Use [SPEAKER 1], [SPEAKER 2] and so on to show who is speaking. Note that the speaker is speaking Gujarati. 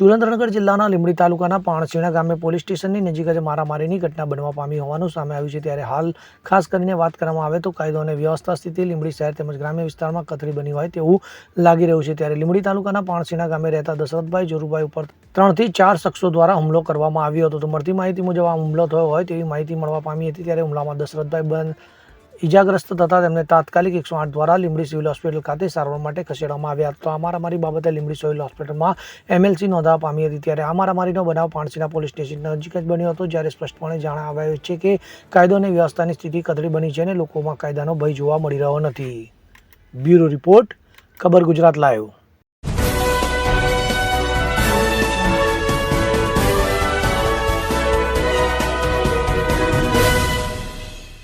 [SPEAKER 1] સુરેન્દ્રનગર જિલ્લાના લીંબડી તાલુકાના પાણસીણા ગામે પોલીસ સ્ટેશનની નજીક જ મારામારીની ઘટના બનવા પામી હોવાનું સામે આવ્યું છે. ત્યારે હાલ ખાસ કરીને વાત કરવામાં આવે તો કાયદો અને વ્યવસ્થા સ્થિતિ લીંબડી શહેર તેમજ ગ્રામ્ય વિસ્તારમાં કથરી બની હોય તેવું લાગી રહ્યું છે. ત્યારે લીંબડી તાલુકાના પાણસીણા ગામે રહેતા દશરથભાઈ જોરુભાઈ ઉપર ત્રણથી ચાર શખ્સો દ્વારા હુમલો કરવામાં આવ્યો હતો. તો મળતી માહિતી મુજબ આ હુમલો થયો હોય તેવી માહિતી મળવા પામી હતી. ત્યારે હુમલામાં દશરથભાઈ બંધ ઈજાગ્રસ્ત થતા તેમને તાત્કાલિક એકસો આઠ દ્વારા લીંબડી સિવિલ હોસ્પિટલ ખાતે સારવાર માટે ખસેડવામાં આવ્યા હતા. મારામારી બાબતે લીંબડી સિવિલ હોસ્પિટલમાં એમએલસી નોંધા પામી હતી ત્યારે આ મારામારીનો બનાવ પાણસીના પોલીસ સ્ટેશન નજીક જ બન્યો હતો. જ્યારે સ્પષ્ટપણે જણાવાયું છે કે કાયદો અને વ્યવસ્થાની સ્થિતિ કથળી બની છે અને લોકોમાં કાયદાનો ભય જોવા મળી રહ્યો નથી. બ્યુરો રિપોર્ટ, ખબર ગુજરાત લાઈવ.